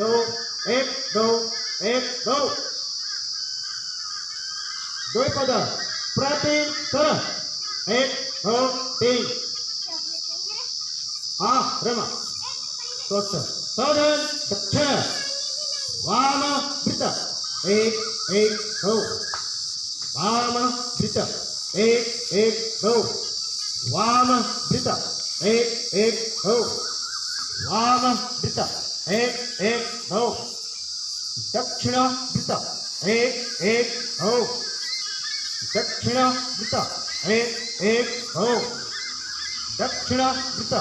दो, एक दो एक, दो। द्विपद प्रति कर एक, दो, तीन। हाँ रमा। स्वच्छ साधन दक्षिण वाम वृत एक एक, दो। वाम वृत एक एक, दो। वाम वृत एक एक, दो। वाम वृत एक एक, दो। दक्षिण वृत एक एक, दो। दक्षिण वृत एक एक, दो। दक्षिण वृत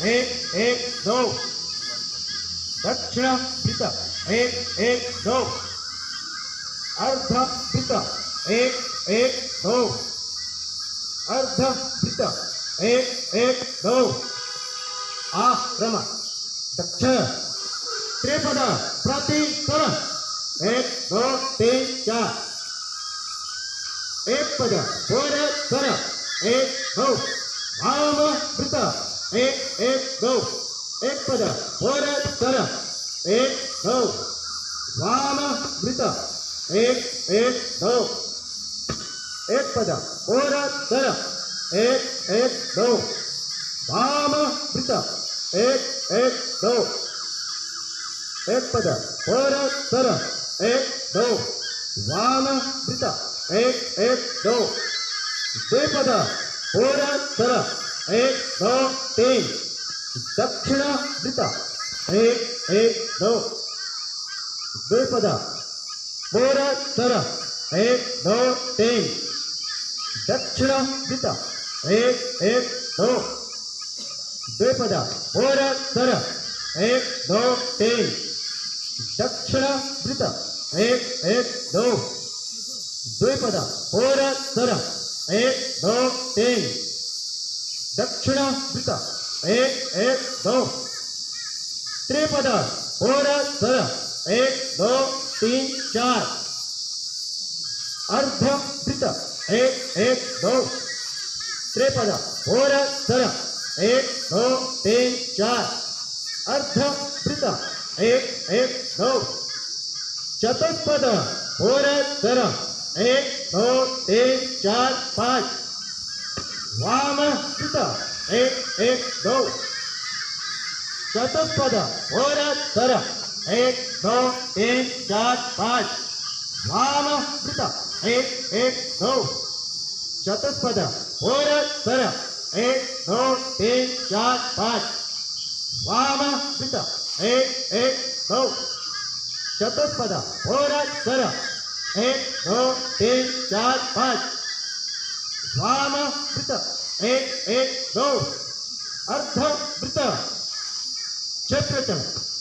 एक एक, दो। दक्षिण वृत एक एक, दो। अर्ध वृत एक एक, दो। अर्ध वृत एक एक, दो। आक्रम दक्षिण। त्रिपद प्रति कर एक, दो, तीन, चार। एक पद पूर कर एक, दो। वाम वृत एक एक, दो। एक पद पूर कर एक, दो। वाम वृत एक एक, दो। एक पद पूर कर एक एक, दो। वाम वृत एक एक, दो। एक पद पूर कर एक दो। वाम वृत एक एक, दो। द्विपद पूर कर एक दो, तीन। दक्षिण वृत एक एक, दो। द्विपद पूर कर एक दो, तीन। दक्षिण वृत एक एक, दो। द्विपद पूर कर एक, दो, तीन। दक्षिण वृत एक एक, दो। द्विपद पूर कर एक, दो, तीन। दक्षिण वृत एक एक, दो। त्रिपद पूर कर एक, दो, तीन, चार। अर्ध वृत एक एक, दो। त्रिपद पूर कर एक, दो, तीन, चार। अर्ध वृत एक एक, दो। चतुष्पद पूर कर एक, दो, तीन, चार, पाँच। वाम वृत एक एक, दो। चतुष्पद पूर कर एक, दो, तीन, चार, पाँच। वाम वृत एक एक, दो। चतुष्पद पूर कर एक, दो, तीन, चार, पाँच। वाम वृत एक एक, दो। चतुष्पदा पूर कर। एक, दो, तीन, चार, पाँच। वाम वृत एक एक, दो। अर्ध वृत क्षेत्र